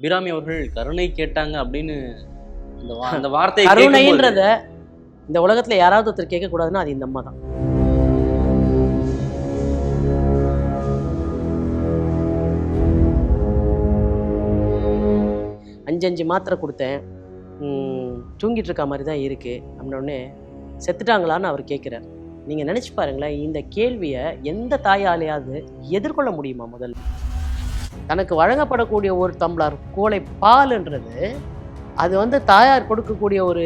அபிராமி அவர்கள் கருணை கேட்டாங்க அப்படின்னு அந்த வா- அந்த கேட்கும்போது- கருணைன்றத இந்த உலகத்துல யாராவது ஒருத்தர் கேட்க கூடாதுன்னா அது இந்த அம்மா தான். அஞ்சு அஞ்சு மாத்திரை கொடுத்தேன். தூங்கிட்டு இருக்க மாதிரி தான் இருக்கு. அப்படின்னோடனே செத்துட்டாங்களான்னு அவர் கேட்குறார். நீங்கள் நினச்சி பாருங்களேன் இந்த கேள்வியை எந்த தாயாலையாவது எதிர்கொள்ள முடியுமா முதல்ல? தனக்கு வழங்கப்படக்கூடிய ஒரு டம்ளர் கோலை பால்ன்றது அது வந்து தாயார் கொடுக்கக்கூடிய ஒரு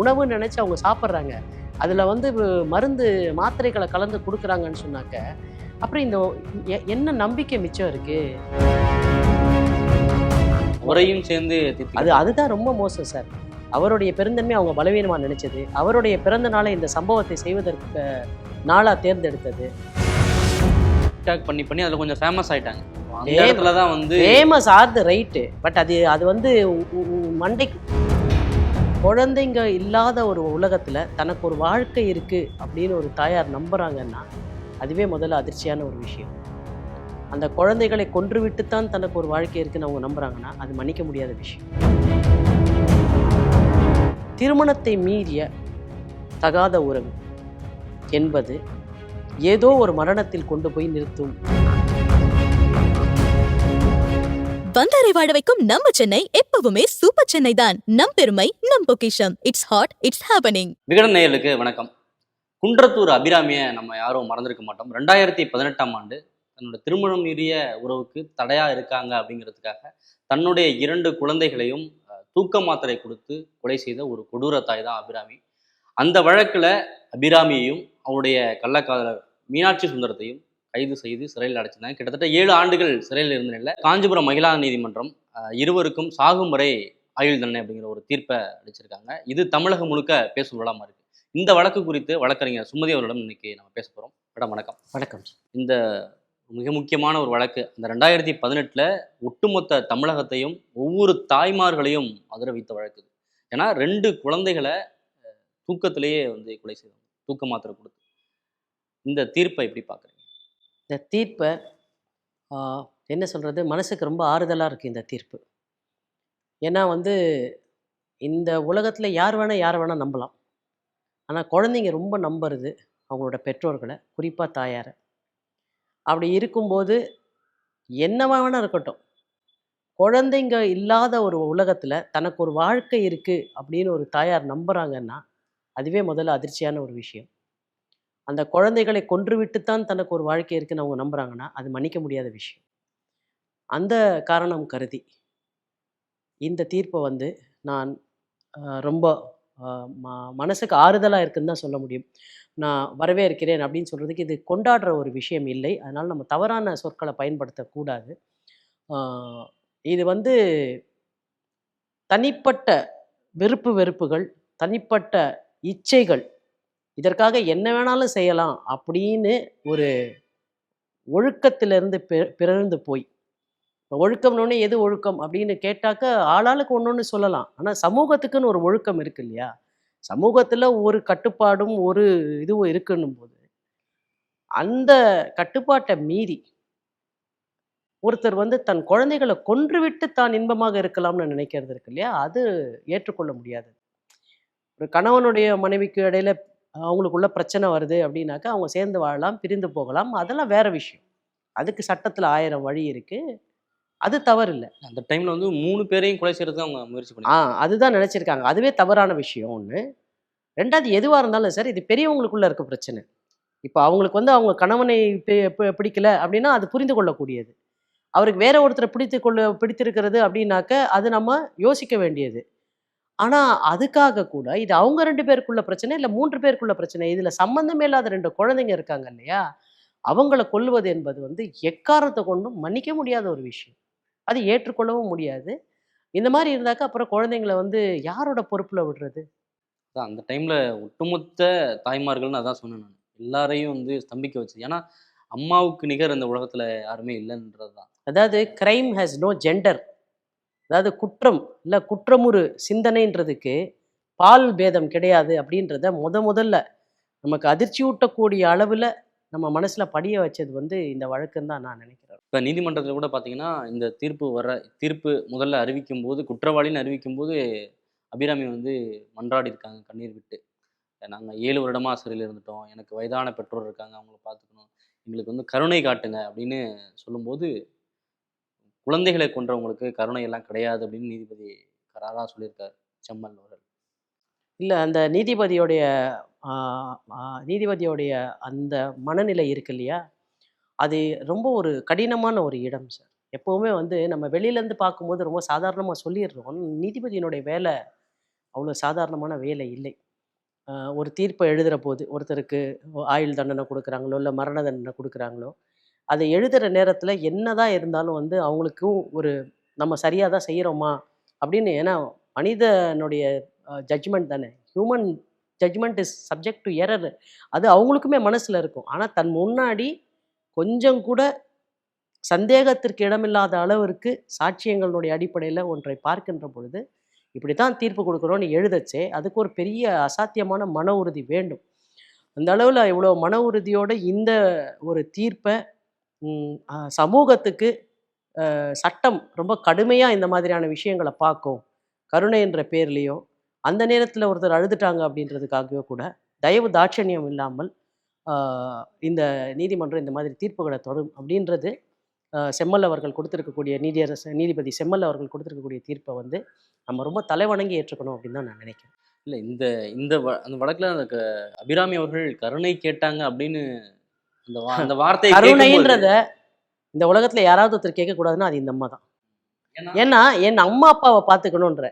உணவுன்னு நினச்சி அவங்க சாப்பிட்றாங்க. அதில் வந்து மருந்து மாத்திரைகளை கலந்து கொடுக்குறாங்கன்னு சொன்னாக்க அப்புறம் இந்த என்ன நம்பிக்கை மிச்சம் இருக்கு? அவரையும் சேர்ந்து அது அதுதான் ரொம்ப மோசம் சார். அவருடைய பெருந்தன்மை அவங்க பலவீனமாக நினைச்சது. அவருடைய பிறந்த நாளை இந்த சம்பவத்தை செய்வதற்கு நாளாக தேர்ந்தெடுத்தது. அட்டாக் பண்ணி பண்ணி அதுல கொஞ்சம் ஃபேமஸ் ஆயிட்டாங்க. அந்த Famous. இடத்துல தான் வந்து ஃபேமஸ் ஆர் ரைட்டு பட் அது அது வந்து மண்டைக்கு குழந்தைங்க இல்லாத ஒரு உலகத்துல தனக்கு ஒரு வாழ்க்கை இருக்கு அப்படின்னு ஒரு தாயார் நம்புறாங்கன்னா அதுவே முதல்ல அதிர்ச்சியான ஒரு விஷயம் அந்த குழந்தைகளை கொன்றுவிட்டுத்தான் தனக்கு ஒரு வாழ்க்கை இருக்குன்னு அவங்க நம்புறாங்கன்னா அது மன்னிக்க முடியாத விஷயம் திருமணத்தை மீறிய தகாத உறவு என்பது ஏதோ ஒரு மரணத்தில் கொண்டு போய் நிறுத்தும் வந்தாரை வாழ வைக்கும் நம்ம சென்னை எப்பவுமே சூப்பர் சென்னை தான் நம் பெருமை நம் பொக்கிஷம். It's hot it's happening Vikatan நேயர்களுக்கு வணக்கம். குன்றத்தூர் அபிராமியை நம்ம யாரும் மறந்திருக்க மாட்டோம். ரெண்டாயிரத்தி பதினெட்டாம் ஆண்டு தன்னோட திருமணம் மீறிய உறவுக்கு தடையா இருக்காங்க அப்படிங்கிறதுக்காக தன்னுடைய இரண்டு குழந்தைகளையும் தூக்க மாத்திரை கொடுத்து கொலை செய்த ஒரு கொடூர தாய் தான் அபிராமி. அந்த வழக்கில் அபிராமியையும் அவருடைய கள்ளக்காதலர் மீனாட்சி சுந்தரத்தையும் கைது செய்து சிறையில் அடைச்சிருந்தாங்க. கிட்டத்தட்ட ஏழு ஆண்டுகள் சிறையில் இருந்த நிலையில் காஞ்சிபுரம் மகிழா நீதிமன்றம் இருவருக்கும் சாகும் வரை ஆயுள் தண்டனை அப்படிங்கிற ஒரு தீர்ப்பை அளிச்சிருக்காங்க. இது தமிழகம் முழுக்க பேசும் விழாமா இருக்கு. இந்த வழக்கு குறித்து வழக்கறிஞர் சுமதி அவர்களிடம் இன்னைக்கு நம்ம பேச போறோம். மேடம் வணக்கம். வணக்கம் இந்த மிக முக்கியமான ஒரு வழக்கு அந்த ரெண்டாயிரத்தி பதினெட்டுல ஒட்டுமொத்த தமிழகத்தையும் ஒவ்வொரு தாய்மார்களையும் அதிர வைத்த வழக்கு. ஏன்னா ரெண்டு குழந்தைகளை தூக்கத்திலேயே வந்து கொலை செய்தாங்க தூக்க மாத்திரை கொடுத்து. இந்த தீர்ப்பை எப்படி பார்க்குறீங்க? இந்த தீர்ப்பை என்ன சொல்கிறது மனசுக்கு ரொம்ப ஆறுதலாக இருக்குது இந்த தீர்ப்பு. ஏன்னா வந்து இந்த உலகத்தில் யார் வேணால் யார் வேணால் நம்பலாம். ஆனால் குழந்தைங்க ரொம்ப நம்புறது அவங்களோட பெற்றோர்களை குறிப்பாக தாயாரை. அப்படி இருக்கும்போது என்னவா வேணால் இருக்கட்டும். குழந்தைங்க இல்லாத ஒரு உலகத்தில் தனக்கு ஒரு வாழ்க்கை இருக்குது அப்படின்னு ஒரு தாயார் நம்புகிறாங்கன்னா அதுவே முதல்ல அதிர்ச்சியான ஒரு விஷயம். அந்த குழந்தைகளை கொன்றுவிட்டுத்தான் தனக்கு ஒரு வாழ்க்கை இருக்குன்னு அவங்க நம்புகிறாங்கன்னா அது மன்னிக்க முடியாத விஷயம். அந்த காரணம் கருதி இந்த தீர்ப்பை வந்து நான் ரொம்ப ம- மனசுக்கு ஆறுதலாக இருக்குன்னு தான் சொல்ல முடியும். நான் வரவேற்கிறேன் அப்படின்னு சொல்கிறதுக்கு இது கொண்டாடுற ஒரு விஷயம் இல்லை. அதனால் நம்ம தவறான சொற்களை பயன்படுத்தக்கூடாது. இது வந்து தனிப்பட்ட விருப்பு வெறுப்புகள் தனிப்பட்ட இச்சைகள் இதற்காக என்ன வேணாலும் செய்யலாம் அப்படின்னு ஒரு ஒழுக்கத்திலிருந்து பிறந்து போய். இப்போ ஒழுக்கம்னோடனே எது ஒழுக்கம் அப்படின்னு கேட்டாக்க ஆளாளுக்கு ஒன்று ஒன்று சொல்லலாம். ஆனால் சமூகத்துக்குன்னு ஒரு ஒழுக்கம் இருக்கு இல்லையா? சமூகத்தில் ஒரு கட்டுப்பாடும் ஒரு இதுவும் இருக்குன்னும் போது அந்த கட்டுப்பாட்டை மீறி ஒருத்தர் வந்து தன் குழந்தைகளை கொன்றுவிட்டு தான் இன்பமாக இருக்கலாம்னு நினைக்கிறது இருக்கு இல்லையா? அது ஏற்றுக்கொள்ள முடியாது. ஒரு கணவனுடைய மனைவிக்கு இடையில அவங்களுக்குள்ள பிரச்சனை வருது அப்படின்னாக்கா அவங்க சேர்ந்து வாழலாம் பிரிந்து போகலாம். அதெல்லாம் வேற விஷயம். அதுக்கு சட்டத்தில் ஆயிரம் வழி இருக்கு. அது தவறு இல்லை அந்த டைம்ல வந்து மூணு பேரையும் கொலை செய்யறதுக்கு அவங்க முயற்சி பண்ணி ஆ அதுதான் நினச்சிருக்காங்க. அதுவே தவறான விஷயம் ஒன்று ரெண்டாவது எதுவாக இருந்தாலும் சார் இது பெரியவங்களுக்குள்ள இருக்க பிரச்சனை. இப்போ அவங்களுக்கு வந்து அவங்க கணவனை பிடிக்கல அப்படின்னா அது புரிந்து கொள்ளக்கூடியது. அவருக்கு வேற ஒருத்தரை பிடித்து கொள்ள பிடித்திருக்கிறது அப்படின்னாக்க அது நம்ம யோசிக்க வேண்டியது. ஆனால் அதுக்காக கூட இது அவங்க ரெண்டு பேருக்குள்ள பிரச்சனை இல்லை மூன்று பேருக்குள்ள பிரச்சனை இதில் சம்பந்தமே இல்லாத ரெண்டு குழந்தைங்க இருக்காங்க இல்லையா? அவங்கள கொல்வது என்பது வந்து எக்காரணத்தை கொண்டும் மன்னிக்க முடியாத ஒரு விஷயம். அது ஏற்றுக்கொள்ளவும் முடியாது. இந்த மாதிரி இருந்தாக்க அப்புறம் குழந்தைங்கள வந்து யாரோட பொறுப்புல விடுறது? அந்த டைம்ல ஒட்டுமொத்த தாய்மார்கள்னு அதான் சொன்னேன் நான். எல்லாரையும் வந்து ஸ்தம்பிக்க வச்சு ஏன்னா அம்மாவுக்கு நிகர் இந்த உலகத்துல யாருமே இல்லைன்றது தான் அதாவது கிரைம் ஹேஸ் நோ ஜெண்டர் அதாவது குற்றம் இல்லை குற்றமுறு சிந்தனைன்றதுக்கு பால் பேதம் கிடையாது அப்படின்றத முத முதல்ல நமக்கு அதிர்ச்சி ஊட்டக்கூடிய அளவில் நம்ம மனசில் படிய வச்சது வந்து இந்த வழக்குன்னு தான் நான் நினைக்கிறேன். இப்போ நீதிமன்றத்தில் கூட பார்த்தீங்கன்னா இந்த தீர்ப்பு வர தீர்ப்பு முதல்ல அறிவிக்கும் போது குற்றவாளின்னு அறிவிக்கும் போது அபிராமி வந்து மன்றாடி இருக்காங்க கண்ணீர் விட்டு. நாங்கள் ஏழு வருடமாக சிறையில் இருந்துட்டோம். எனக்கு வயதான பெற்றோர் இருக்காங்க அவங்கள பார்த்துக்கணும் எங்களுக்கு வந்து கருணை காட்டுங்க அப்படின்னு சொல்லும்போது குழந்தைகளை கொன்றவங்களுக்கு கருணை எல்லாம் கிடையாது அப்படின்னு நீதிபதி கராராக சொல்லியிருக்காரு செம்மல் அவர்கள். இல்லை அந்த நீதிபதியோடைய நீதிபதியோடைய அந்த மனநிலை இருக்கு இல்லையா? அது ரொம்ப ஒரு கடினமான ஒரு இடம் சார். எப்போவுமே வந்து நம்ம வெளியிலேருந்து பார்க்கும்போது ரொம்ப சாதாரணமாக சொல்லிடுறோம். நீதிபதியினுடைய வேலை அவ்வளோ சாதாரணமான வேலை இல்லை. ஒரு தீர்ப்பை எழுதுகிற போது ஒருத்தருக்கு ஆயுள் தண்டனை கொடுக்குறாங்களோ இல்லை மரண தண்டனை கொடுக்குறாங்களோ அதை எழுதுகிற நேரத்தில் என்னதான் இருந்தாலும் வந்து அவங்களுக்கும் ஒரு நம்ம சரியாக தான் செய்கிறோமா அப்படின்னு ஏன்னா மனிதனுடைய ஜட்ஜ்மெண்ட் தானே. Human judgement is subject to error அது அவங்களுக்குமே மனசில் இருக்கும். ஆனால் தன் முன்னாடி கொஞ்சம் கூட சந்தேகத்திற்கு இடமில்லாத அளவிற்கு சாட்சியங்களுடைய அடிப்படையில் ஒன்றை பார்க்கின்ற பொழுது இப்படி தான் தீர்ப்பு கொடுக்குறோன்னு எழுதச்சே அதுக்கு ஒரு பெரிய அசாத்தியமான மன உறுதி வேண்டும். அந்த அளவில் இவ்வளோ மன உறுதியோடு இந்த ஒரு தீர்ப்பை சமூகத்துக்கு சட்டம் ரொம்ப கடுமையாக இந்த மாதிரியான விஷயங்களை பார்க்கும். கருணை என்ற பேர்லேயோ அந்த நேரத்தில் ஒருத்தர் அழுதுட்டாங்க அப்படின்றதுக்காகவே கூட தயவு தாட்சணியம் இல்லாமல் இந்த நீதிமன்றம் இந்த மாதிரி தீர்ப்புகளை தொடரும் அப்படின்றது செம்மல் அவர்கள் கொடுத்துருக்கக்கூடிய நீதியரசு நீதிபதி செம்மல் அவர்கள் கொடுத்துருக்கக்கூடிய தீர்ப்பை வந்து நம்ம ரொம்ப தலைவணங்கி ஏற்றுக்கணும் அப்படின்னு தான் நான் நினைக்கிறேன். இல்லை இந்த இந்த வ- அந்த வழக்கில் அந்த அபிராமி அவர்கள் கருணை கேட்டாங்க அப்படின்னு அந்த வா- அந்த வார்த்தையை கேட்கும்போது- கருணைன்றத இந்த உலகத்துல யாராவது ஒருத்தர் கேட்கக்கூடாதுன்னா அது இந்த அம்மா தான். ஏன்னா, என் அம்மா அப்பாவை பார்த்துக்கணுன்ற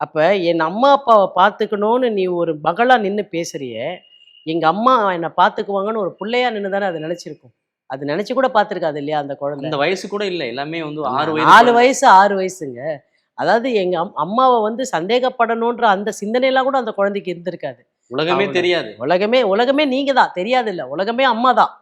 அப்ப என் அம்மா அப்பாவை பார்த்துக்கணும்னு நீ ஒரு மகளா நின்று பேசுறியே எங்க அம்மா என்னை பார்த்துக்குவாங்கன்னு ஒரு பிள்ளையா நின்று தானே அது நினைச்சிருக்கும். அது நினைச்சு கூட பார்த்துருக்காது இல்லையா அந்த குழந்தை? அந்த வயசு கூட இல்லை. எல்லாமே வந்து ஆறு வயசு நாலு. வயசு ஆறு வயசுங்க. அதாவது எங்க அம்- அம்மாவை வந்து சந்தேகப்படணுன்ற அந்த சிந்தனையெல்லாம் கூட அந்த குழந்தைக்கு இருந்திருக்காது. உலகமே. தெரியாது. உலகமே உலகமே நீங்க தான் தெரியாது இல்ல உலகமே அம்மா தான்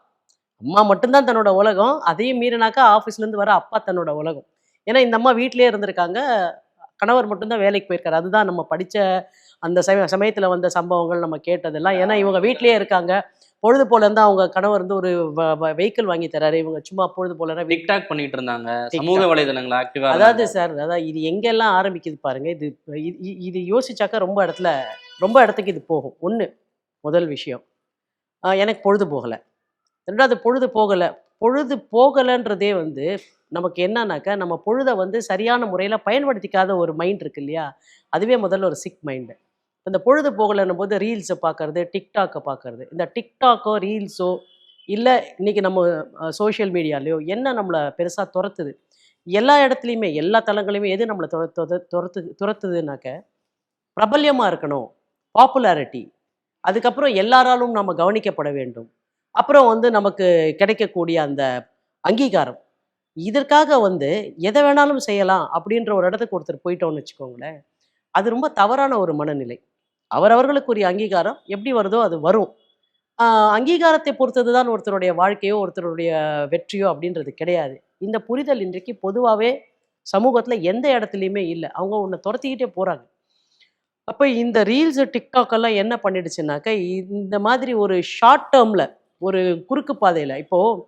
அம்மா மட்டும்தான் தன்னோட உலகம் அதையும் மீறினாக்கா ஆஃபீஸ்ல இருந்து வர அப்பா தன்னோட உலகம். ஏன்னா இந்த அம்மா வீட்டிலேயே இருந்திருக்காங்க. கணவர் மட்டும்தான் வேலைக்கு போயிருக்காரு. அதுதான் நம்ம படிச்ச அந்த சமய சமயத்துல வந்த சம்பவங்கள் நம்ம கேட்டதெல்லாம். ஏன்னா இவங்க வீட்டிலேயே இருக்காங்க. பொழுது போல இருந்து அவங்க கணவர் வந்து ஒரு வெஹிக்கிள் வாங்கி தராரு. இவங்க சும்மா பொழுது போல டிக்டாக் பண்ணிட்டு இருந்தாங்க. சமூக வலைதளங்கள் ஆக்டிவா அதாவது சார் அதாவது இது எங்கெல்லாம் ஆரம்பிக்குது பாருங்க. இது இது- யோசிச்சாக்கா ரொம்ப இடத்துல ரொம்ப இடத்துக்கு இது போகும். ஒன்று முதல் விஷயம். எனக்கு பொழுது போகலை. ரெண்டாவது பொழுது போகலை. பொழுது போகலைன்றதே வந்து நமக்கு என்னன்னாக்கா நம்ம பொழுதை வந்து சரியான முறையில் பயன்படுத்திக்காத ஒரு மைண்ட் இருக்கு இல்லையா? அதுவே முதல்ல ஒரு சிக் மைண்டு இந்த பொழுது போகலைன்னும் போது ரீல்ஸை பார்க்குறது டிக்டாக்கை பார்க்கறது இந்த டிக்டாக்கோ ரீல்ஸோ இல்லை இன்றைக்கி நம்ம சோஷியல் மீடியாலேயோ என்ன நம்மளை பெருசாக துரத்துது? எல்லா இடத்துலையுமே எல்லா தளங்களையுமே எது நம்மளை துரத்து துரத்துதுனாக்க பிரபல்யமாக இருக்கணும். பாப்புலாரிட்டி அதுக்கப்புறம் எல்லாராலும் நம்ம கவனிக்கப்பட வேண்டும். அப்புறம் வந்து நமக்கு கிடைக்கக்கூடிய அந்த அங்கீகாரம். இதற்காக வந்து எதை வேணாலும் செய்யலாம் அப்படின்ற ஒரு இடத்துக்கு ஒருத்தர் போயிட்டோம்னு வச்சுக்கோங்களேன் அது ரொம்ப தவறான ஒரு மனநிலை. அவரவர்களுக்குரிய அங்கீகாரம் எப்படி வருதோ அது வரும். அங்கீகாரத்தை பொறுத்தது தான் ஒருத்தருடைய வாழ்க்கையோ ஒருத்தருடைய வெற்றியோ அப்படின்றது கிடையாது. இந்த புரிதல் இன்றைக்கு பொதுவாகவே சமூகத்தில் எந்த இடத்துலையுமே இல்லை. அவங்க உன்னை துரத்திக்கிட்டே போகிறாங்க அப்போ இந்த ரீல்ஸு டிக்டாக் எல்லாம் என்ன பண்ணிடுச்சுனாக்கா இந்த மாதிரி ஒரு ஷார்ட் டேர்மில் ஒரு குறுக்கு பாதையில் இப்போது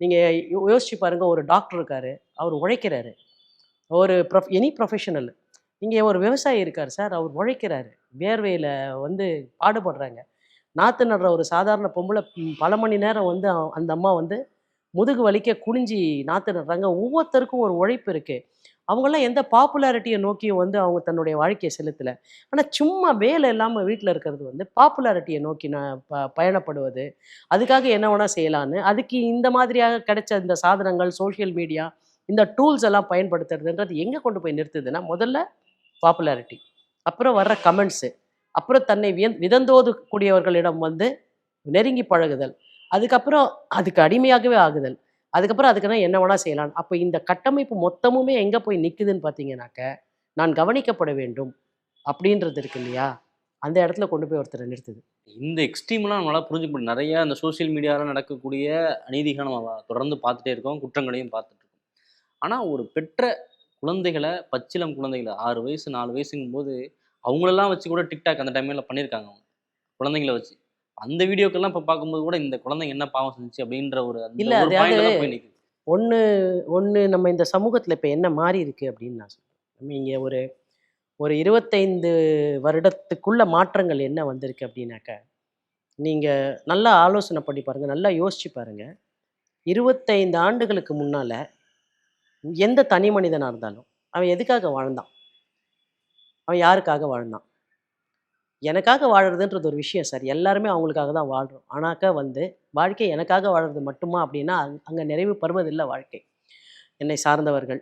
நீங்கள் யோசிச்சு பாருங்கள் ஒரு டாக்டர் இருக்காரு அவர் உழைக்கிறாரு. ஒரு ப்ரொஃப் எனி ப்ரொஃபஷனல் இங்கே ஒரு விவசாயி இருக்கார் சார் அவர் உழைக்கிறாரு. வேர்வையில் வந்து பாடுபடுறாங்க. நாற்று நடுற ஒரு சாதாரண பொம்பளை பல மணி நேரம் வந்து அந்த அம்மா வந்து முதுகு வலிக்க குனிஞ்சி நாற்று நடுறாங்க. ஒவ்வொருத்தருக்கும் ஒரு உழைப்பு இருக்குது அவங்களாம் எந்த பாப்புலாரிட்டியை நோக்கியும் வந்து அவங்க தன்னுடைய வாழ்க்கையை செலுத்தலை. ஆனால் சும்மா வேலை இல்லாமல் வீட்டில் இருக்கிறது வந்து பாப்புலாரிட்டியை நோக்கி நான் ப பயணப்படுவது. அதுக்காக என்ன வேணால் செய்யலான்னு. அதுக்கு இந்த மாதிரியாக கிடைச்ச இந்த சாதனங்கள் சோஷியல் மீடியா இந்த டூல்ஸ் எல்லாம் பயன்படுத்துறதுன்றது எங்கே கொண்டு போய் நிறுத்துதுன்னா முதல்ல பாப்புலாரிட்டி அப்புறம் வர்ற கமெண்ட்ஸு அப்புறம் தன்னை வியந் விதந்தோது கூடியவர்களிடம் வந்து நெருங்கி பழகுதல். அதுக்கப்புறம் அதுக்கு அடிமையாகவே ஆகுதல். அதுக்கப்புறம் அதுக்குன்னா என்ன வேணா செய்யலாம். அப்போ இந்த கட்டமைப்பு மொத்தமுமே எங்கே போய் நிற்குதுன்னு பார்த்தீங்கன்னாக்க நான் கவனிக்கப்பட வேண்டும் அப்படின்றது இருக்கு இல்லையா? அந்த இடத்துல கொண்டு போய் ஒருத்தரை நிறுத்துது. இந்த எக்ஸ்ட்ரீம்லாம் நம்மளால் புரிஞ்சுக்க முடியும் நிறைய அந்த சோஷியல் மீடியாவில் நடக்கக்கூடிய அநீதிகளை நம்ம தொடர்ந்து பார்த்துட்டே இருக்கோம் குற்றங்களையும் பார்த்துட்டு இருக்கோம். ஆனால் ஒரு பெற்ற குழந்தைகளை பச்சிலம் குழந்தைகளை ஆறு வயசு நாலு வயசுங்கும் போது அவங்களெல்லாம் வச்சு கூட டிக்டாக் அந்த டைமில் பண்ணியிருக்காங்க அவங்க. குழந்தைங்கள வச்சு. அந்த வீடியோக்கெல்லாம் இப்ப பார்க்கும்போது கூட இந்த குழந்தைங்க என்ன பாவம் செஞ்சுச்சு அப்படின்ற ஒரு இல்ல, ஒரு அது- பாயிண்ட்ல தான் அது- போய் நிக்குது. ஒன்று ஒன்று நம்ம இந்த சமூகத்தில் இப்போ என்ன மாறி இருக்கு அப்படின்னு நான் சொல்றேன். நம்ம இங்கே ஒரு ஒரு இருபத்தைந்து வருடத்துக்குள்ள மாற்றங்கள் என்ன வந்திருக்கு அப்படின்னாக்க நீங்கள் நல்லா ஆலோசனை பண்ணி பாருங்கள் நல்லா யோசிச்சு பாருங்கள் இருபத்தைந்து ஆண்டுகளுக்கு முன்னால் எந்த தனி மனிதனாக இருந்தாலும் அவன் எதுக்காக வாழ்ந்தான்? அவன் யாருக்காக வாழ்ந்தான்? எனக்காக வாழறதுன்றது ஒரு விஷயம் சார். எல்லாருமே அவங்களுக்காக தான் வாழ்கிறோம் ஆனாக்கா வந்து வாழ்க்கை எனக்காக வாழறது மட்டுமா அப்படின்னா அங்கே நிறைவு பருவதில்லை வாழ்க்கை. என்னை சார்ந்தவர்கள்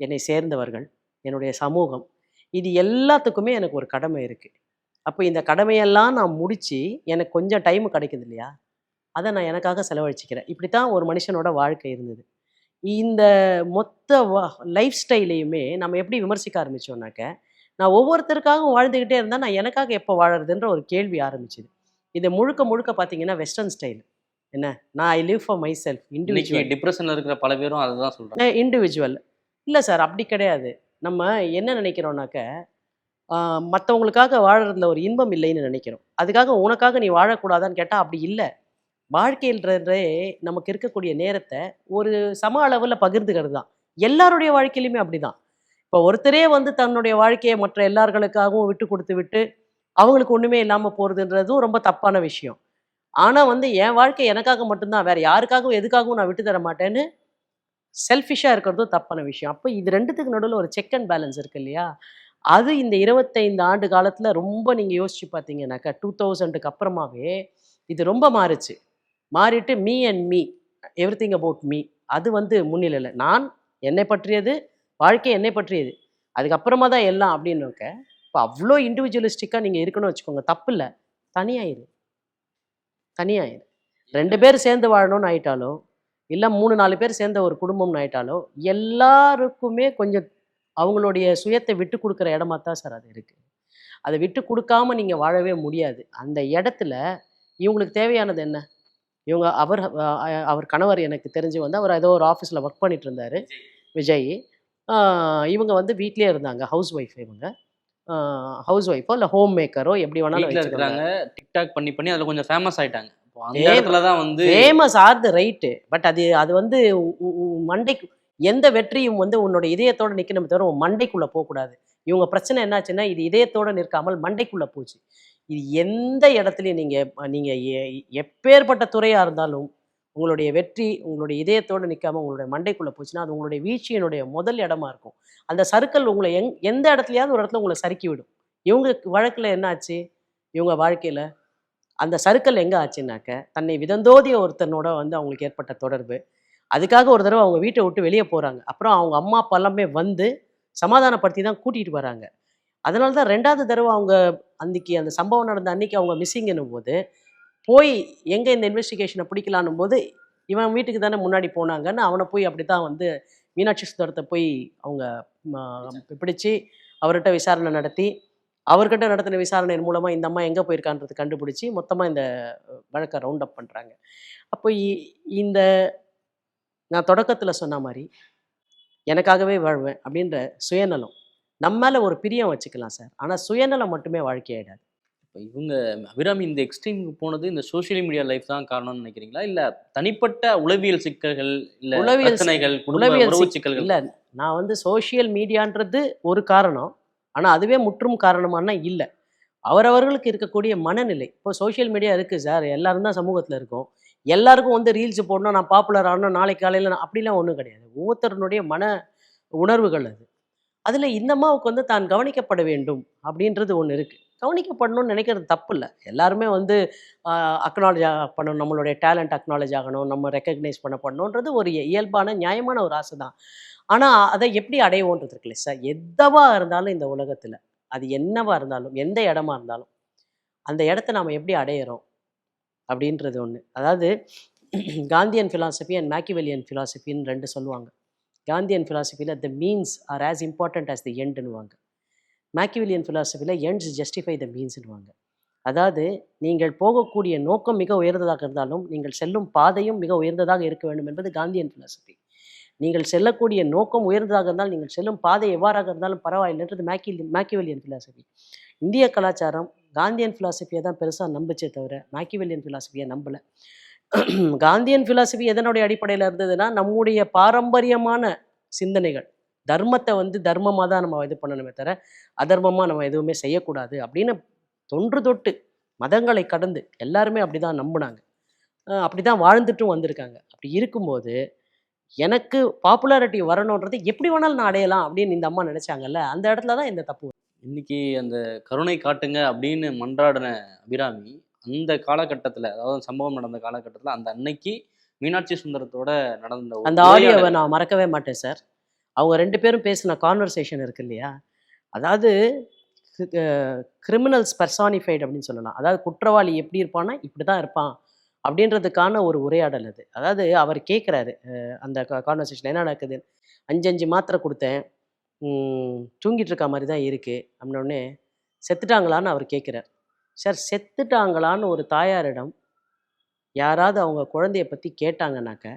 என்னை சேர்ந்தவர்கள் என்னுடைய சமூகம் இது எல்லாத்துக்குமே எனக்கு ஒரு கடமை இருக்குது அப்போ இந்த கடமையெல்லாம் நான் முடித்து எனக்கு கொஞ்சம் டைம் கிடைக்குது இல்லையா? அதை நான் எனக்காக செலவழிச்சிக்கிறேன். இப்படி தான் ஒரு மனுஷனோட வாழ்க்கை இருந்தது. இந்த மொத்த லைஃப் ஸ்டைலையுமே நம்ம எப்படி விமர்சிக்க ஆரம்பித்தோம்னாக்க நான் ஒவ்வொருத்தருக்காகவும் வாழ்ந்துக்கிட்டே இருந்தால் நான் எனக்காக எப்போ வாழறதுன்ற ஒரு கேள்வி ஆரம்பிச்சுது. இது முழுக்க முழுக்க பார்த்தீங்கன்னா வெஸ்டர்ன் ஸ்டைல் என்ன? நான் I live for myself individual டிப்ரெஷன்ல இருக்கிற பல பேரும் அதை தான் சொல்றாங்க இண்டிவிஜுவல் இல்லை சார் அப்படி கிடையாது. நம்ம என்ன நினைக்கிறோம்னாக்க மற்றவங்களுக்காக வாழறதுல ஒரு இன்பம் இல்லைன்னு நினைக்கிறோம். அதுக்காக உனக்காக நீ வாழக்கூடாதான்னு கேட்டால் அப்படி இல்லை. வாழ்க்கைன்றதே நமக்கு இருக்கக்கூடிய நேரத்தை ஒரு சம அளவில் பகிர்ந்துக்கிறது தான் எல்லாருடைய வாழ்க்கையிலுமே அப்படிதான். இப்போ ஒருத்தரே வந்து தன்னுடைய வாழ்க்கையை மற்ற எல்லார்களுக்காகவும் விட்டு கொடுத்து விட்டு அவங்களுக்கு ஒன்றுமே இல்லாமல் போகிறதுன்றதும் ரொம்ப தப்பான விஷயம். ஆனால் வந்து என் வாழ்க்கை எனக்காக மட்டும்தான் வேறு யாருக்காகவும் எதுக்காகவும் நான் விட்டு தர மாட்டேன்னு செல்ஃபிஷாக இருக்கிறதும் தப்பான விஷயம். அப்போ இது ரெண்டுத்துக்கு நடுவில் ஒரு செக் அண்ட் பேலன்ஸ் இருக்கு இல்லையா? அது இந்த இருபத்தைந்து ஆண்டு காலத்தில் ரொம்ப நீங்கள் யோசிச்சு பார்த்தீங்கன்னாக்கா டூ தௌசண்டுக்கு அப்புறமாவே இது ரொம்ப மாறுச்சு. மாறிட்டு me and me everything about me அது வந்து முன்னிலையில். நான் என்னை பற்றியது வாழ்க்கை என்னை பற்றியது. அதுக்கப்புறமா தான் எல்லாம் அப்படின்னுக்க இப்போ அவ்வளோ இண்டிவிஜுவலிஸ்டிக்காக நீங்கள் இருக்கணும்னு வச்சுக்கோங்க. தப்பு இல்லை. தனியாயிரு. தனியாயிரு. ரெண்டு பேர் சேர்ந்து வாழணும்னு ஆயிட்டாலோ இல்லை மூணு நாலு பேர் சேர்ந்த ஒரு குடும்பம்னு ஆயிட்டாலோ எல்லாருக்குமே கொஞ்சம் அவங்களுடைய சுயத்தை விட்டு கொடுக்குற இடமா தான் சார் அது இருக்குது அதை விட்டு கொடுக்காம நீங்கள் வாழவே முடியாது. அந்த இடத்துல இவங்களுக்கு தேவையானது என்ன? இவங்க அவர் அவர் கணவர் எனக்கு தெரிஞ்சு வந்து அவர் ஏதோ ஒரு ஆஃபீஸில் ஒர்க் பண்ணிட்டு இருந்தார். விஜய். இவங்க வந்து வீட்லயே இருந்தாங்க. ஹவுஸ் ஒய்ஃப் இவங்க ஹவுஸ் ஒய்ஃபோ இல்லை ஹோம் மேக்கரோ எப்படி வேணாலும் இருக்கிறாங்க. டிக்டாக் பண்ணி பண்ணி அதுல கொஞ்சம் ஃபேமஸ் ஆயிட்டாங்க. வந்து famous are the right but அது அது வந்து மண்டைக்கு எந்த வெற்றியும் வந்து உன்னோட இதயத்தோட நிற்கணுமே தவிர உன் மண்டைக்குள்ளே போகக்கூடாது. இவங்க பிரச்சனை என்னாச்சுன்னா இது இதயத்தோட நிற்காமல் மண்டைக்குள்ளே போச்சு. இது எந்த இடத்துலையும் நீங்கள் நீங்கள் எப்பேற்பட்ட துறையாக இருந்தாலும் உங்களுடைய வெற்றி உங்களுடைய இதயத்தோடு நிற்காம உங்களுடைய மண்டைக்குள்ளே போச்சுன்னா அது உங்களுடைய வீழ்ச்சியினுடைய முதல் இடமா இருக்கும். அந்த சறுக்கல் உங்களை எங் எந்த இடத்துலையாவது ஒரு இடத்துல உங்களை சறுக்கி விடும். இவங்க வழக்கில் என்ன ஆச்சு? இவங்க வாழ்க்கையில் அந்த சறுக்கல் எங்கே ஆச்சுன்னாக்க தன்னை விதந்தோதிய ஒருத்தனோட வந்து அவங்களுக்கு ஏற்பட்ட தொடர்பு. அதுக்காக ஒரு தடவை அவங்க வீட்டை விட்டு வெளியே போகிறாங்க அப்புறம் அவங்க அம்மா அப்பா எல்லாமே வந்து சமாதானப்படுத்தி தான் கூட்டிகிட்டு வராங்க. அதனால தான் ரெண்டாவது தடவை அவங்க அன்னைக்கு அந்த சம்பவம் நடந்த அன்னைக்கு அவங்க மிஸ்ஸிங்னும் போது போய் எங்கே இந்த இன்வெஸ்டிகேஷனை பிடிக்கலான்னும் போது இவன் வீட்டுக்கு தானே முன்னாடி போனாங்கன்னு அவனை போய் அப்படி தான் வந்து மீனாட்சி சுந்தரத்தை போய் அவங்க பிடிச்சு அவர்கிட்ட விசாரணை நடத்தி அவர்கிட்ட நடத்தின விசாரணையின் மூலமாக இந்த அம்மா எங்கே போயிருக்கான்றது கண்டுபிடிச்சி மொத்தமாக இந்த வழக்கை ரவுண்ட் அப் பண்ணுறாங்க அப்போ இந்த நான் தொடக்கத்தில் சொன்ன மாதிரி எனக்காகவே வாழ்வேன் அப்படின்ற சுயநலம் நம்ம மேலே ஒரு பிரியம் வச்சுக்கலாம் சார். ஆனால் சுயநலம் மட்டுமே வாழ்க்கையாயிடாது இப்போ இவங்க அபிராமி இந்த எக்ஸ்ட்ரீமுக்கு போனது இந்த சோஷியல் மீடியா லைஃப் தான் காரணம்னு நினைக்கிறீங்களா? இல்ல தனிப்பட்ட உளவியல் சிக்கல்கள் இல்ல உளவியல் பிரச்சனைகள் உளவியல் சிக்கல்கள்? இல்லை நான் வந்து சோஷியல் மீடியான்றது ஒரு காரணம். ஆனால் அதுவே முற்றும் காரணமானா இல்லை. அவரவர்களுக்கு இருக்கக்கூடிய மனநிலை. இப்போ சோஷியல் மீடியா இருக்குது சார். எல்லாரும் தான் சமூகத்தில் இருக்கோம். எல்லாருக்கும் வந்து ரீல்ஸ் போடணும் நான் பாப்புலர் ஆகணும் நாளைக்கு காலையில் அப்படிலாம் ஒன்றும் கிடையாது. ஒவ்வொருத்தருனுடைய மன உணர்வுகள் அது. அதில் இந்த அம்மாவுக்கு வந்து தான் கவனிக்கப்பட வேண்டும் அப்படின்றது ஒன்று இருக்குது கவனிக்கப்படணும்னு நினைக்கிறது தப்பு இல்லை எல்லாருமே வந்து அக்னாலேஜ் பண்ணணும். நம்மளுடைய டேலண்ட் அக்னாலேஜ் ஆகணும். நம்ம ரெக்கக்னைஸ் பண்ணப்படணுன்றது ஒரு இயல்பான நியாயமான ஒரு ஆசை தான் ஆனால் அதை எப்படி அடைவோன்றது இருக்குல்ல சார். எதவா இருந்தாலும் இந்த உலகத்தில் அது என்னவா இருந்தாலும் எந்த இடமா இருந்தாலும் அந்த இடத்த நாம் எப்படி அடையிறோம் அப்படின்றது ஒன்று அதாவது காந்தியன் ஃபிலாசபி அண்ட் மேக்கிவெலியன் ஃபிலாசபின்னு ரெண்டு சொல்லுவாங்க. Gandhian ஃபிலாசபியில் the means are as important as the எண்டுன்னுவாங்க Machiavellian ஃபிலாசபியில் எண்ட்ஸ் ஜஸ்டிஃபை த மீன்ஸ்னுவாங்க அதாவது நீங்கள் போகக்கூடிய நோக்கம் மிக உயர்ந்ததாக இருந்தாலும் நீங்கள் செல்லும் பாதையும் மிக உயர்ந்ததாக இருக்க வேண்டும் என்பது காந்தியன் ஃபிலாசபி நீங்கள் செல்லக்கூடிய நோக்கம் உயர்ந்ததாக இருந்தால் நீங்கள் செல்லும் பாதை எவ்வாறாக இருந்தாலும் பரவாயில்லைன்றது மேக்கி மேக்கிவெலியன் ஃபிலாசபி இந்திய கலாச்சாரம் காந்தியன் ஃபிலாசபியை தான் பெருசாக நம்பிச்சே தவிர மேக்கிவெலியன் ஃபிலாசபியை நம்பலை. காந்தியன் ஃபிலாசபி எதனுடைய அடிப்படையில் இருந்ததுன்னா நம்முடைய பாரம்பரியமான சிந்தனைகள். தர்மத்தை வந்து தர்மமாக தான் நம்ம இது பண்ணணுமே தவிர அதர்மமாக நம்ம எதுவுமே செய்யக்கூடாது அப்படின்னு தொன்று தொட்டு மதங்களை கடந்து எல்லாருமே அப்படி தான் நம்பினாங்க. அப்படி தான் வாழ்ந்துட்டும் வந்திருக்காங்க. அப்படி இருக்கும்போது எனக்கு பாப்புலாரிட்டி வரணுன்றது எப்படி வேணாலும் நான் அடையலாம் அப்படின்னு இந்த அம்மா நினைச்சாங்கல்ல அந்த இடத்துல தான் இந்த தப்பு இன்னைக்கு அந்த கருணை காட்டுங்க அப்படின்னு மன்றாடின அபிராமி அந்த காலகட்டத்தில் அதாவது சம்பவம் நடந்த காலகட்டத்தில் அந்த அன்னைக்கு மீனாட்சி சுந்தரத்தோட நடந்த அந்த. ஆடியோவை நான் மறக்கவே மாட்டேன் சார் அவங்க ரெண்டு பேரும் பேசின கான்வர்சேஷன் இருக்கு இல்லையா? அதாவது கிரிமினல்ஸ் பர்சானிஃபைடு அப்படின்னு சொல்லலாம். அதாவது குற்றவாளி எப்படி இருப்பான்னா இப்படி தான் இருப்பான் அப்படின்றதுக்கான ஒரு உரையாடல் அது. அதாவது அவர் கேட்குறாரு அந்த கான்வர்சேஷன் என்ன நடக்குது? அஞ்சு அஞ்சு மாத்திரை கொடுத்தேன். தூங்கிட்டு இருக்க மாதிரி தான் இருக்குது அப்படின்னோடனே செத்துட்டாங்களான்னு அவர் கேட்குறார் சார் செத்துட்டாங்களான்னு ஒரு தாயாரிடம் யாராவது அவங்க குழந்தைய பற்றி கேட்டாங்கன்னாக்க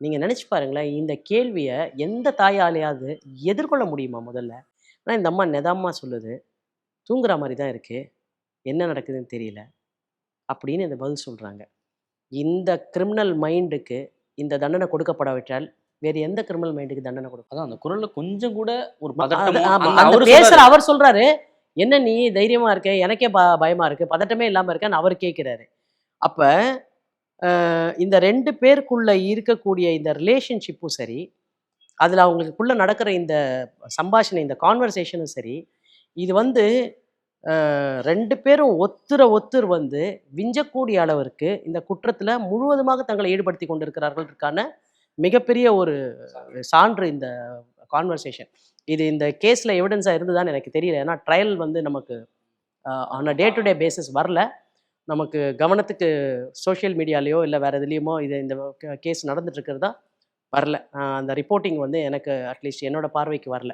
நீங்கள் நினச்சி பாருங்களேன் இந்த கேள்வியை எந்த தாயாலையாவது எதிர்கொள்ள முடியுமா முதல்ல? ஆனால் இந்த அம்மா நிதாமா சொல்லுது. தூங்குற மாதிரி தான் இருக்குது என்ன நடக்குதுன்னு தெரியல. அப்படின்னு இந்த பதில் சொல்கிறாங்க இந்த கிரிமினல் மைண்டுக்கு இந்த தண்டனை கொடுக்கப்படாவிட்டால் வேறு எந்த கிரிமினல் மைண்டுக்கு தண்டனை கொடுக்கும் அதான் அந்த குரல்ல கொஞ்சம் கூட ஒரு பேசுற சொல்றாரு, அவர் சொல்றாரு. என்ன நீ தைரியமா இருக்க? எனக்கே ப பயமா இருக்கு. பதட்டமே இல்லாம இருக்கன்னு அவர் கேட்கிறாரு அப்ப இந்த ரெண்டு பேருக்குள்ள இருக்கக்கூடிய இந்த ரிலேஷன்ஷிப்பும் சரி அதுல அவங்களுக்குள்ள நடக்கிற இந்த சம்பாஷணை இந்த கான்வர்சேஷனும் சரி இது வந்து ரெண்டு பேரும் ஒத்துர ஒத்துர் வந்து விஞ்சக்கூடிய அளவிற்கு இந்த குற்றத்துல முழுவதுமாக தங்களை ஈடுபடுத்தி கொண்டிருக்கிறார்களுக்கான மிகப்பெரிய ஒரு சான்று. இந்த கான்வர்சேஷன் இது இந்த கேஸில் எவிடன்ஸாக இருந்ததான்னு எனக்கு தெரியல. ஏன்னா ட்ரையல் வந்து நமக்கு on a day to day basis வரல. நமக்கு கவனத்துக்கு சோஷியல் மீடியாலேயோ இல்லை வேறு எதுலேயுமோ இது இந்த கேஸ் நடந்துட்டு இருக்கிறதா வரல அந்த ரிப்போர்ட்டிங் வந்து எனக்கு அட்லீஸ்ட் என்னோட பார்வைக்கு வரல.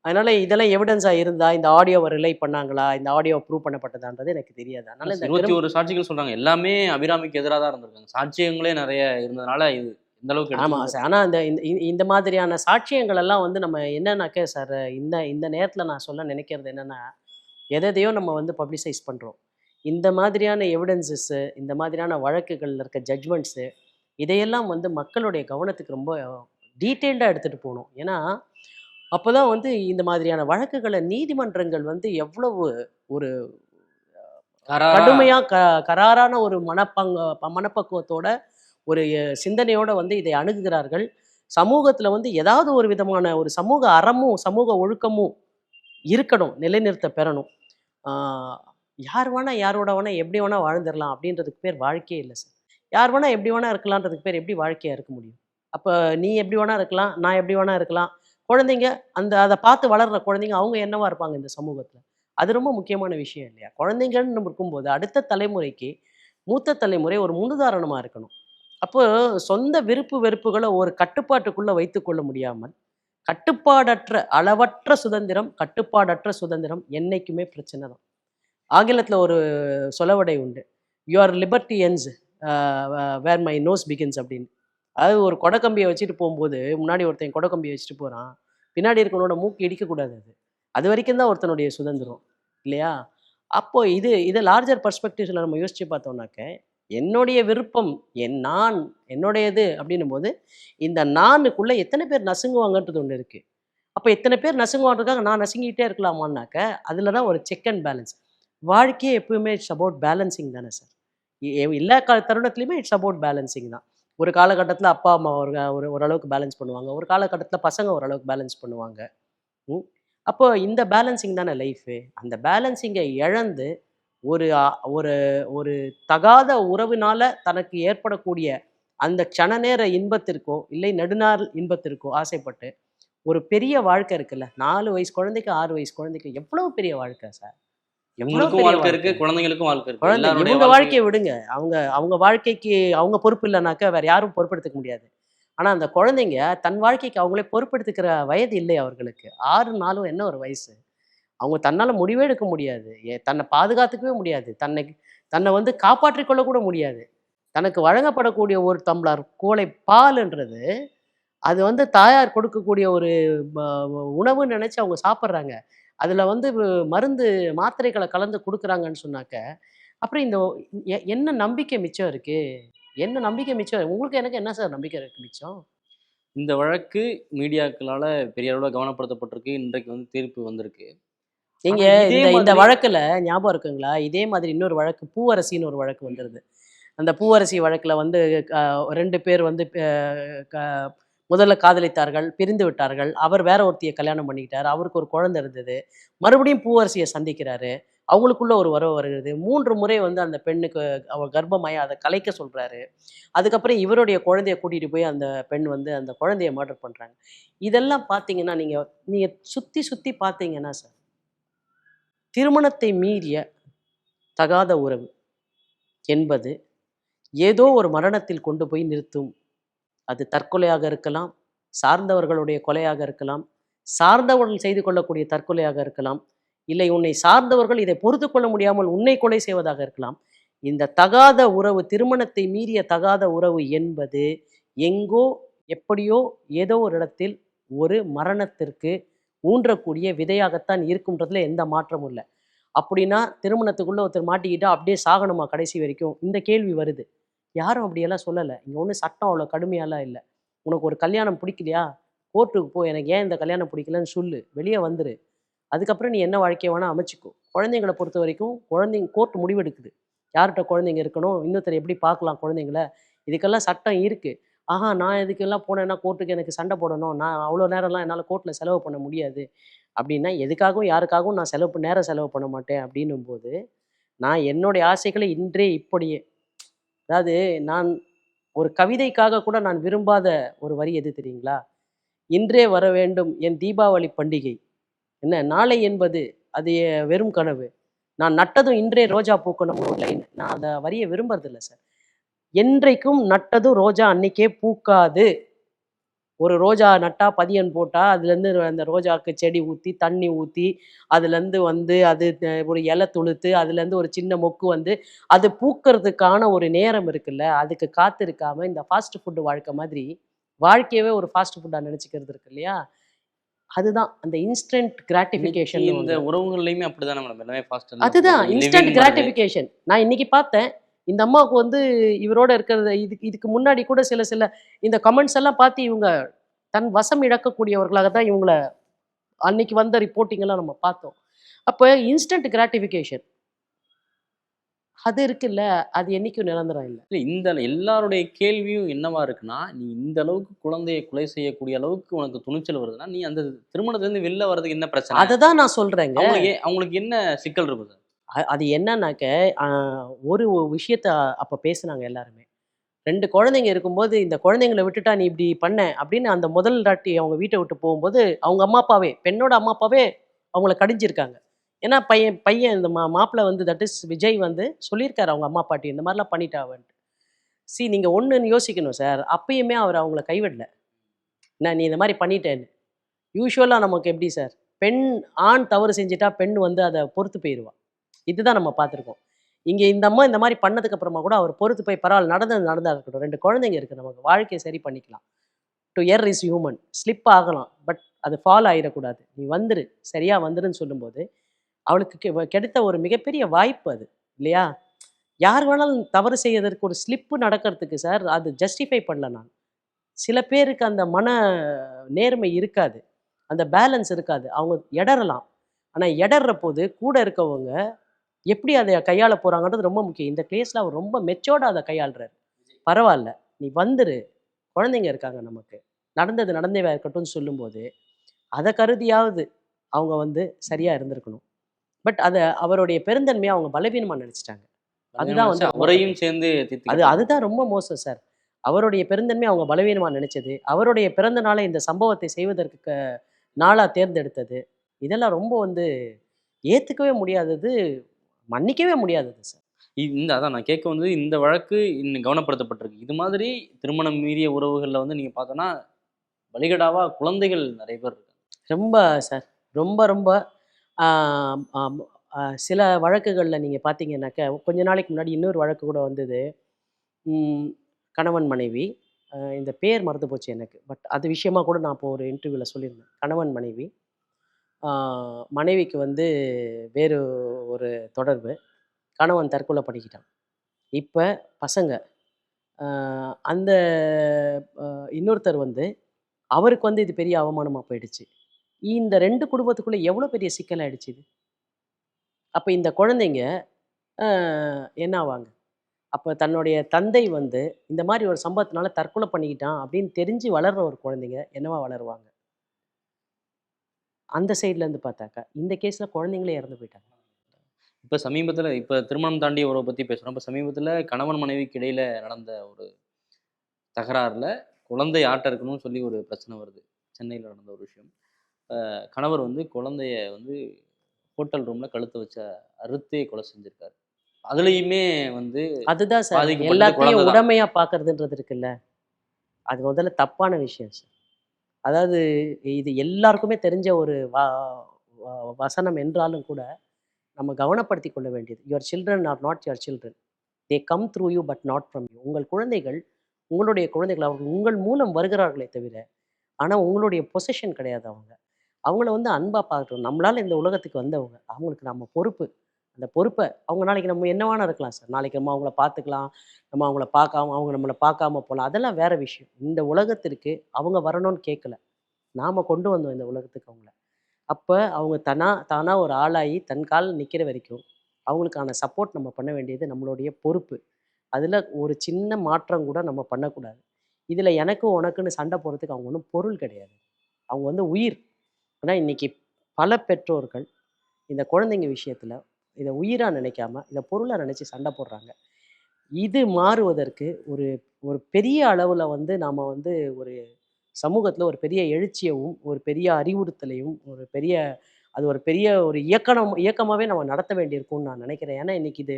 அதனால இதெல்லாம் எவிடன்ஸாக இருந்தா இந்த ஆடியோவை ரிலை பண்ணாங்களா? இந்த ஆடியோ ப்ரூவ் பண்ணப்பட்டதான்றது எனக்கு தெரியாது. அதனால இந்த இருபத்தி ஒரு சாட்சிகள் சொல்றாங்க. எல்லாமே அபிராமிக்கு எதிராக தான் இருந்திருக்காங்க. சாட்சியங்களே நிறைய இருந்ததுனால இது இந்த அளவுக்கு ஆமாம் சார் ஆனால் இந்த இந்த- இந்த- இந்த மாதிரியான சாட்சியங்கள் எல்லாம் வந்து நம்ம என்னன்னாக்க சார் இந்த இந்த நேரத்தில் நான் சொல்ல நினைக்கிறது என்னென்னா எதையோ நம்ம வந்து பப்ளிசைஸ் பண்ணுறோம் இந்த மாதிரியான எவிடன்சஸ்ஸு இந்த மாதிரியான வழக்குகளில் இருக்க ஜட்ஜ்மெண்ட்ஸு இதையெல்லாம் வந்து மக்களுடைய கவனத்துக்கு ரொம்ப டீட்டெயில்டாக எடுத்துகிட்டு போகணும். ஏன்னா அப்போ தான் வந்து இந்த மாதிரியான வழக்குகளை நீதிமன்றங்கள் வந்து எவ்வளவு ஒரு கராரா- கடுமையா க கராரான ஒரு மனப்பங்க மனப்பக்குவத்தோட ஒரு சிந்தனையோட வந்து இதை அணுகுகிறார்கள். சமூகத்துல வந்து ஏதாவது ஒரு விதமான ஒரு சமூக அறமும் சமூக ஒழுக்கமும் இருக்கணும் நிலைநிறுத்த பெறணும். யார் வேணால் யாரோட வேணால் எப்படி வேணால் வாழ்ந்துடலாம் அப்படின்றதுக்கு பேர் வாழ்க்கையே இல்லை சார். யார் வேணால் எப்படி வேணா இருக்கலான்றதுக்கு பேர் எப்படி வாழ்க்கையாக இருக்க முடியும்? அப்போ நீ எப்படி வேணா இருக்கலாம் நான் எப்படி வேணா இருக்கலாம். குழந்தைங்க அந்த அதை பார்த்து வளர்கிற குழந்தைங்க அவங்க என்னவா இருப்பாங்க இந்த சமூகத்தில்? அது ரொம்ப முக்கியமான விஷயம் இல்லையா? குழந்தைங்கன்னு நம்ம இருக்கும்போது அடுத்த தலைமுறைக்கு மூத்த தலைமுறை ஒரு முன்னுதாரணமாக இருக்கணும். அப்போ சொந்த விருப்பு வெறுப்புகளை ஒரு கட்டுப்பாட்டுக்குள்ளே வைத்துக்கொள்ள முடியாமல் கட்டுப்பாடற்ற அளவற்ற சுதந்திரம் கட்டுப்பாடற்ற சுதந்திரம் என்றைக்குமே பிரச்சனை தான். ஆங்கிலத்தில் ஒரு சொலவடை உண்டு. Your liberty ends where my nose begins அப்படின்னு. அதாவது ஒரு கொடக்கம்பியை வச்சுட்டு போகும்போது முன்னாடி ஒருத்தன் கொடக்கம்பியை வச்சுட்டு போகிறான் பின்னாடி இருக்கவனோட மூக்கு இடிக்கக்கூடாது அது. அது வரைக்கும் தான் ஒருத்தனுடைய சுதந்திரம் இல்லையா? அப்போது இது இதை லார்ஜர் பர்ஸ்பெக்டிவ்ஸில் நம்ம யோசித்து பார்த்தோம்னாக்க என்னுடைய விருப்பம் என் நான் என்னுடையது அப்படின்னும் போது இந்த நானுக்குள்ளே எத்தனை பேர் நசுங்குவாங்கன்றது ஒன்று இருக்குது அப்போ எத்தனை பேர் நசுங்குவான்றதுக்காக நான் நசுங்கிட்டே இருக்கலாமான்னாக்க அதில் தான் ஒரு செக் அண்ட் பேலன்ஸ் வாழ்க்கையே எப்பவுமே இட்ஸ் அபவுட் பேலன்சிங் தானே சார் எல்லா கால தருணத்துலையுமே இட்ஸ் அபவுட் பேலன்சிங் தான். ஒரு காலகட்டத்தில் அப்பா அம்மா ஒரு ஒரு ஓரளவுக்கு பேலன்ஸ் பண்ணுவாங்க. ஒரு காலகட்டத்தில் பசங்க ஓரளவுக்கு பேலன்ஸ் பண்ணுவாங்க. ம்? அப்போ இந்த பேலன்சிங் தானே லைஃபு அந்த பேலன்சிங்கை இழந்து ஒரு ஒரு ஒரு தகாத உறவினால தனக்கு ஏற்படக்கூடிய அந்த க்ஷண நேர இன்பத்திற்கோ இல்லை நெடுநாள் இன்பத்திற்கோ ஆசைப்பட்டு ஒரு பெரிய வாழ்க்கை இருக்குல்ல? நாலு வயசு குழந்தைக்கு ஆறு வயசு குழந்தைக்கு எவ்வளோ பெரிய வாழ்க்கை சார் இவங்களுக்கும் வாழ்க்கை இருக்கு. குழந்தைங்களுக்கும் வாழ்க்கை இருக்கு. இவங்க வாழ்க்கை. வாழ்க்கையை விடுங்க. அவங்க அவங்க வாழ்க்கைக்கு அவங்க பொறுப்பு இல்லைனாக்கா வேற யாரும் பொறுப்பெடுத்துக்க முடியாது. ஆனா அந்த குழந்தைங்க தன் வாழ்க்கைக்கு அவங்களே பொறுப்பெடுத்துக்கிற வயது இல்லை அவர்களுக்கு. ஆறு நாளும் என்ன ஒரு வயசு? அவங்க தன்னால முடிவே எடுக்க முடியாது. தன்னை பாதுகாத்துக்கவே முடியாது. தன்னை தன்னை வந்து காப்பாற்றிக் கொள்ள கூட முடியாது. தனக்கு வழங்கப்படக்கூடிய ஒரு டம்ளர் கோலை பால்ன்றது அது வந்து தாயார் கொடுக்கக்கூடிய ஒரு உணவுன்னு நினைச்சு அவங்க சாப்பிட்றாங்க. அதுல வந்து மருந்து மாத்திரைகளை கலந்து கொடுக்குறாங்கன்னு சொன்னாக்க அப்புறம் இந்த என்ன நம்பிக்கை மிச்சம் இருக்கு? என்ன நம்பிக்கை மிச்சம் உங்களுக்கு எனக்கு என்ன சார் நம்பிக்கை இருக்கு மிச்சம்? இந்த வழக்கு மீடியாக்களால பெரிய அளவில் கவனப்படுத்தப்பட்டிருக்கு. இன்றைக்கு வந்து தீர்ப்பு வந்திருக்கு. நீங்க இந்த இந்த வழக்குல ஞாபகம் இருக்குங்களா? இதே மாதிரி இன்னொரு வழக்கு பூவரசின்னு ஒரு வழக்கு வந்துருது. அந்த பூவரசி வழக்குல வந்து ரெண்டு பேர் வந்து முதல்ல காதலித்தார்கள் பிரிந்து விட்டார்கள். அவர் வேற ஒருத்தியை கல்யாணம் பண்ணிக்கிட்டார். அவருக்கு ஒரு குழந்தை இருந்தது. மறுபடியும் பூவரசியை சந்திக்கிறாரு. அவங்களுக்குள்ள ஒரு உறவு வருகிறது. மூன்று முறை வந்து அந்த பெண்ணுக்கு அவ கர்ப்பமாயி அதை கலைக்க சொல்கிறாரு அதுக்கப்புறம் இவருடைய குழந்தைய கூட்டிகிட்டு போய் அந்த பெண் வந்து அந்த குழந்தைய மர்டர் பண்ணுறாங்க இதெல்லாம் பார்த்தீங்கன்னா நீங்கள் நீங்கள் சுற்றி சுற்றி பார்த்தீங்கன்னா சார் திருமணத்தை மீறிய தகாத உறவு என்பது ஏதோ ஒரு மரணத்தில் கொண்டு போய் நிறுத்தும் அது தற்கொலையாக இருக்கலாம் சார்ந்தவர்களுடைய கொலையாக இருக்கலாம் சார்ந்தவர்கள் செய்து கொள்ளக்கூடிய தற்கொலையாக இருக்கலாம் இல்லை உன்னை சார்ந்தவர்கள் இதை பொறுத்து கொள்ள முடியாமல் உன்னை கொலை செய்வதாக இருக்கலாம். இந்த தகாத உறவு திருமணத்தை மீறிய தகாத உறவு என்பது எங்கோ எப்படியோ ஏதோ ஒரு இடத்தில் ஒரு மரணத்திற்கு ஊன்றக்கூடிய விதையாகத்தான் இருக்கும்ன்றதுல எந்த மாற்றமும் இல்லை. அப்படின்னா திருமணத்துக்குள்ள ஒருத்தர் மாட்டிக்கிட்டா அப்படியே சாகணுமா கடைசி வரைக்கும்? இந்த கேள்வி வருது. யாரும் அப்படியெல்லாம் சொல்லலை. இங்கே ஒன்றும் சட்டம் அவ்வளோ கடுமையாலாம் இல்லை. உனக்கு ஒரு கல்யாணம் பிடிக்கலையா? கோர்ட்டுக்கு போ எனக்கு ஏன் இந்த கல்யாணம் பிடிக்கலன்னு சொல்லு. வெளியே வந்துரு. அதுக்கப்புறம் நீ என்ன வாழ்க்கையை வேணால் அமைச்சிக்கோ. குழந்தைங்களை பொறுத்த வரைக்கும் குழந்தைங்க கோர்ட் முடிவெடுக்குது. யார்கிட்ட குழந்தைங்க இருக்கணும்? இன்னொருத்தர் எப்படி பார்க்கலாம் குழந்தைங்கள? இதுக்கெல்லாம் சட்டம் இருக்குது ஆஹா நான் இதுக்கெல்லாம் போனேன்னா கோர்ட்டுக்கு எனக்கு சண்டை போடணும். நான் அவ்வளோ நேரம்லாம் என்னால் கோர்ட்டில் செலவு பண்ண முடியாது. அப்படின்னா எதுக்காகவும் யாருக்காகவும் நான் செலவு நேரம் செலவு பண்ண மாட்டேன் அப்படின்னும் போது நான் என்னுடைய ஆசைகளை இன்றே இப்படியே அதாவது நான் ஒரு கவிதைக்காக கூட நான் விரும்பாத ஒரு வரி எது தெரியுங்களா? இன்றே வர வேண்டும் என் தீபாவளி பண்டிகை. என்ன? நாளை என்பது அது வெறும் கனவு. நான் நட்டதும் இன்றே ரோஜா பூக்கணும் லைன் நான் அந்த வரியை விரும்புறதில்ல சார் என்றைக்கும் நட்டதும் ரோஜா அன்னைக்கே பூக்காது. ஒரு ரோஜா நட்டா பதியன் போட்டா அதுலேருந்து அந்த ரோஜாக்கு செடி ஊற்றி தண்ணி ஊற்றி அதுலேருந்து வந்து அது ஒரு இலை துளுத்து அதுலேருந்து ஒரு சின்ன மொக்கு வந்து அது பூக்கிறதுக்கான ஒரு நேரம் இருக்குல்ல அதுக்கு காத்திருக்காம இந்த ஃபாஸ்ட் ஃபுட்டு வாழ்க்கை மாதிரி வாழ்க்கையவே ஒரு ஃபாஸ்ட் ஃபுட்டாக நினச்சிக்கிறது இருக்கு இல்லையா? அதுதான் அந்த இன்ஸ்டன்ட் கிராட்டிஃபிகேஷன் இந்த உறவுகள்லையுமே அப்படிதானே மேடம் எல்லாமே ஃபாஸ்ட் அதுதான் இன்ஸ்டன்ட் கிராட்டிஃபிகேஷன் நான் இன்னைக்கு பார்த்தேன் இந்த அம்மாவுக்கு வந்து இவரோட இருக்கிறத இதுக்கு இதுக்கு முன்னாடி கூட சில சில இந்த கமெண்ட்ஸ் எல்லாம் பார்த்து இவங்க தன் வசம் இழக்கக்கூடியவர்களாக தான் இவங்கள அன்னைக்கு வந்த ரிப்போர்ட்டிங் எல்லாம் நம்ம பார்த்தோம். அப்போ இன்ஸ்டன்ட் கிராட்டிஃபிகேஷன் அது இருக்குல்ல அது என்னைக்கும் நிரந்தரம் இல்லை. இல்ல இந்த எல்லாருடைய கேள்வியும் என்னவா இருக்குன்னா நீ இந்த அளவுக்கு குழந்தையை கொலை செய்யக்கூடிய அளவுக்கு உனக்கு துணிச்சல் வருதுன்னா நீ அந்த திருமணத்துல இருந்து வெளில வர்றதுக்கு என்ன பிரச்சனை? அதை தான் நான் சொல்றேங்க. அவங்களுக்கு என்ன சிக்கல் இருக்குது? அது என்னன்னாக்க ஒரு விஷயத்த அப்போ பேசுனாங்க எல்லாருமே. ரெண்டு குழந்தைங்க இருக்கும்போது இந்த குழந்தைங்களை விட்டுட்டா நீ இப்படி பண்ண அப்படின்னு அந்த முதல் ராட்டி அவங்க வீட்டை விட்டு போகும்போது அவங்க அம்மா அப்பாவே பெண்ணோட அம்மா அப்பாவே அவங்கள கடிஞ்சிருக்காங்க. ஏன்னா பையன் பையன் இந்த மா மாப்பிள்ளை வந்து தட் இஸ் விஜய் வந்து சொல்லியிருக்காரு அவங்க அம்மா பாட்டி இந்த மாதிரிலாம் பண்ணிட்டாவன்ட்டு. சி நீங்கள் ஒன்றுன்னு யோசிக்கணும் சார். அப்பயுமே அவர் அவங்கள கைவிடல. என்ன நீ இந்த மாதிரி பண்ணிட்டேன்னு. யூஸ்வலாக நமக்கு எப்படி சார்? பெண் ஆண் தவறு செஞ்சுட்டா பெண் வந்து அதை பொறுத்து போயிடுவான் இதுதான் நம்ம பார்த்துருக்கோம். இங்கே இந்த அம்மா இந்த மாதிரி பண்ணதுக்கு அப்புறமா கூட அவர் பொறுத்து போய் பரவாயில்ல நடந்தது நடந்தா இருக்கட்டும். ரெண்டு குழந்தைங்க இருக்குது நமக்கு வாழ்க்கையை சரி பண்ணிக்கலாம். To err is human slip ஆகலாம் பட் அது ஃபால் ஆகிடக்கூடாது நீ வந்துரு சரியா வந்துருன்னு சொல்லும்போது அவளுக்கு கெ- கிடைத்த ஒரு மிகப்பெரிய வாய்ப்பு அது இல்லையா? யார் வேணாலும் தவறு செய்யறதற்கு ஒரு ஸ்லிப்பு நடக்கிறதுக்கு சார் அது ஜஸ்டிஃபை பண்ணல நான். சில பேருக்கு அந்த மன நேர்மை இருக்காது. அந்த பேலன்ஸ் இருக்காது. அவங்க இடறலாம் ஆனால் இடற போது கூட இருக்கவங்க எப்படி அதை கையாள போறாங்கன்றது ரொம்ப முக்கியம். இந்த கேஸில் அவர் ரொம்ப மெச்சோர்டாக அதை கையாளுறாரு. பரவாயில்ல. நீ வந்துரு. குழந்தைங்க இருக்காங்க நமக்கு. நடந்தது நடந்தவே இருக்கட்டும்னு சொல்லும்போது அதை கருதியாவது அவங்க வந்து சரியா இருந்திருக்கணும். பட் அதை அவருடைய பெருந்தன்மையை அவங்க பலவீனமா நினைச்சிட்டாங்க. அதுதான் வந்து அவரையும் சேர்ந்து அது அதுதான் ரொம்ப மோசம் சார். அவருடைய பெருந்தன்மை அவங்க பலவீனமா நினைச்சது அவருடைய பிறந்த நாளை இந்த சம்பவத்தை செய்வதற்கு க- நாளா தேர்ந்தெடுத்தது இதெல்லாம் ரொம்ப வந்து ஏத்துக்கவே முடியாதது மன்னிக்கவே முடியாதது சார். இந்த அதான் நான் கேட்க வந்து இந்த வழக்கு இன்னும் கவனப்படுத்தப்பட்டிருக்கு. இது மாதிரி திருமணம் மீறிய உறவுகளில் வந்து நீங்க பார்த்தோன்னா வழிகடாவா குழந்தைகள் நிறைய பேர் இருக்காங்க. ரொம்ப சார். ரொம்ப ரொம்ப சில வழக்குகளில் நீங்கள் பார்த்தீங்கன்னாக்க கொஞ்ச நாளைக்கு முன்னாடி இன்னொரு வழக்கு கூட வந்தது. கணவன் மனைவி இந்த பேர் மறந்து போச்சு எனக்கு. பட் அது விஷயமா கூட நான் இப்போ ஒரு இன்டர்வியூவில் சொல்லியிருந்தேன். கணவன் மனைவி. மனைவிக்கு வந்து வேறு ஒரு தொடர்பு. கணவன் தற்கொலை பண்ணிக்கிட்டான். இப்போ பசங்க அந்த இன்னொருத்தர் வந்து அவருக்கு வந்து இது பெரிய அவமானமாக போயிடுச்சு. இந்த ரெண்டு குடும்பத்துக்குள்ளே எவ்வளோ பெரிய சிக்கல் ஆயிடுச்சு இது? அப்போ இந்த குழந்தைங்க என்ன ஆவாங்க? அப்போ தன்னுடைய தந்தை வந்து இந்த மாதிரி ஒரு சம்பவத்தினால தற்கொலை பண்ணிக்கிட்டான் அப்படின்னு தெரிஞ்சு வளர்ற ஒரு குழந்தைங்க என்னவா வளருவாங்க? அந்த சைடுல இருந்து பார்த்தாக்கா இந்த கேஸ்ல குழந்தைங்களே இறந்து போயிட்டாங்க. இப்போ சமீபத்தில் இப்போ திருமணம் தாண்டி உறவை பற்றி பேசுகிறோம் இப்போ சமீபத்தில் கணவன் மனைவிக்கு இடையில நடந்த ஒரு தகராறில் குழந்தை ஆட்ட இருக்கணும்னு சொல்லி ஒரு பிரச்சனை வருது. சென்னையில் நடந்த ஒரு விஷயம். கணவர் வந்து குழந்தைய வந்து ஹோட்டல் ரூமில் கழுத்தை வச்ச அறுத்தே கொலை செஞ்சிருக்காரு. அதுலேயுமே வந்து அதுதான் சார். எல்லாத்தையும். உடமையா பார்க்கறதுன்றது இருக்குல்ல. அது முதல்ல தப்பான விஷயம் சார். அதாவது இது எல்லாருக்குமே தெரிஞ்ச ஒரு வா வ- வசனம் என்றாலும் கூட நம்ம கவனப்படுத்தி கொள்ள வேண்டியது. Your children are not your children they come through you but not from you உங்கள் குழந்தைகள் உங்களுடைய குழந்தைகள் அவர்கள் உங்கள் மூலம் வருகிறார்களே தவிர ஆனால் உங்களுடைய பொசிஷன் கிடையாது அவங்க. அவங்கள வந்து அன்பாக பார்க்கணும். நம்மளால் இந்த உலகத்துக்கு வந்தவங்க அவங்களுக்கு நம்ம பொறுப்பு. அந்த பொறுப்பை அவங்க நாளைக்கு நம்ம என்ன இருக்கலாம் சார். நாளைக்கு நம்ம அவங்கள பார்த்துக்கலாம். நம்ம அவங்கள பார்க்காம அவங்க நம்மளை பார்க்காம போகலாம். அதெல்லாம் வேற விஷயம். இந்த உலகத்திற்கு அவங்க வரணும்னு கேட்கல. நாம் கொண்டு வந்தோம் இந்த உலகத்துக்கு அவங்கள. அப்போ அவங்க தனா தானாக ஒரு ஆளாகி தன் கால் நிற்கிற வரைக்கும் அவங்களுக்கான சப்போர்ட் நம்ம பண்ண வேண்டியது நம்மளுடைய பொறுப்பு. அதில் ஒரு சின்ன மாற்றம் கூட நம்ம பண்ணக்கூடாது. இதில் எனக்கும் உனக்குன்னு சண்டை போகிறதுக்கு அவங்க ஒன்றும் பொருள் கிடையாது. அவங்க வந்து உயிர். ஆனால் இன்னைக்கு பல பெற்றோர்கள் இந்த குழந்தைங்க விஷயத்தில் இதை உயிராக நினைக்காம இதை பொருளாக நினச்சி சண்டை போடுறாங்க. இது மாறுவதற்கு ஒரு ஒரு பெரிய அளவில் வந்து நாம் வந்து ஒரு சமூகத்தில் ஒரு பெரிய எழுச்சியவும் ஒரு பெரிய அறிவுறுத்தலையும் ஒரு பெரிய அது ஒரு பெரிய ஒரு இயக்கணம் இயக்கமாகவே நம்ம நடத்த வேண்டியிருக்கும்னு நான் நினைக்கிறேன். ஏன்னா இன்னைக்கு இது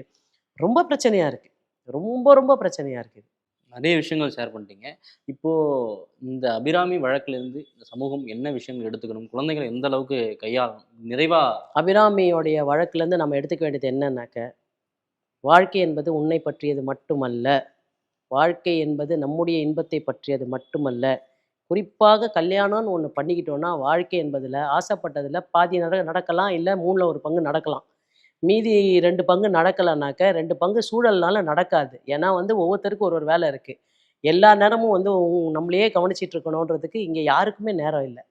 ரொம்ப பிரச்சனையாக இருக்குது ரொம்ப ரொம்ப பிரச்சனையாக இருக்குது நிறைய விஷயங்கள் ஷேர் பண்ணிட்டீங்க. இப்போது இந்த அபிராமி வழக்கிலிருந்து இந்த சமூகம் என்ன விஷயங்கள் எடுத்துக்கணும்? குழந்தைகளை எந்த அளவுக்கு கையாளணும்? நிறைவா அபிராமியோடைய வழக்குலேருந்து நம்ம எடுத்துக்க வேண்டியது என்னன்னாக்க வாழ்க்கை என்பது உன்னை பற்றியது மட்டுமல்ல. வாழ்க்கை என்பது நம்முடைய இன்பத்தை பற்றியது மட்டுமல்ல. குறிப்பாக கல்யாணம்னு ஒன்று பண்ணிக்கிட்டோன்னா வாழ்க்கை என்பதில் ஆசைப்பட்டதில் பாதி நட நடக்கலாம் இல்லை மூணில் ஒரு பங்கு நடக்கலாம். மீதி ரெண்டு பங்கு நடக்கலைனாக்க ரெண்டு பங்கு சூழல்னால நடக்காது. ஏன்னா வந்து ஒவ்வொருத்தருக்கும் ஒரு ஒரு வேலை இருக்குது எல்லா நேரமும் வந்து நம்மளையே கவனிச்சிட்டு இருக்கணுன்றதுக்கு இங்கே யாருக்குமே நேரம் இல்லை.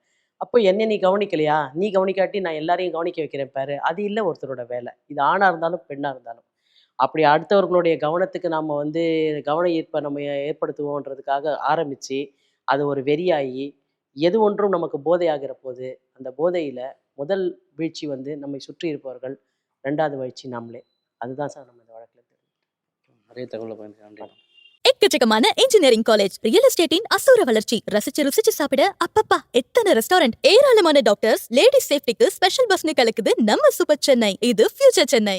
அப்போ என்ன நீ கவனிக்கலையா? நீ கவனிக்காட்டி நான் எல்லாரையும் கவனிக்க வைக்கிறேன் பாரு. அது இல்லை ஒருத்தரோட வேலை. இது ஆணாக இருந்தாலும் பெண்ணாக இருந்தாலும். அப்படி அடுத்தவர்களுடைய கவனத்துக்கு நாம் வந்து கவன ஈர்ப்பை நம்ம ஏற்படுத்துவோன்றதுக்காக ஆரம்பித்து அது ஒரு வெறியாகி எது ஒன்றும் நமக்கு போதையாகிற போது அந்த போதையில் முதல் வீழ்ச்சி வந்து நம்மை சுற்றி இருப்பவர்கள் ரெண்டாவது வீழ்ச்சி நாமளே அதுதான் சார் நம்ம இந்த வழக்கில் நிறைய தகவலை பயன்படுத்தி நன்றி. எக்கச்சக்கமான இன்ஜினியரிங் காலேஜ் ரியல் எஸ்டேட்டின் அசூர வளர்ச்சி. ரசிச்சு ருசிச்சு சாப்பிட அப்பப்பா எத்தனை ரெஸ்டாரண்ட் ஏராளமான டாக்டர்ஸ் லேடிஸ் சேஃப்டிக்கு ஸ்பெஷல் பஸ்னு கலக்குது நம்ம சூப்பர் சென்னை. இது ஃபியூச்சர் சென்னை.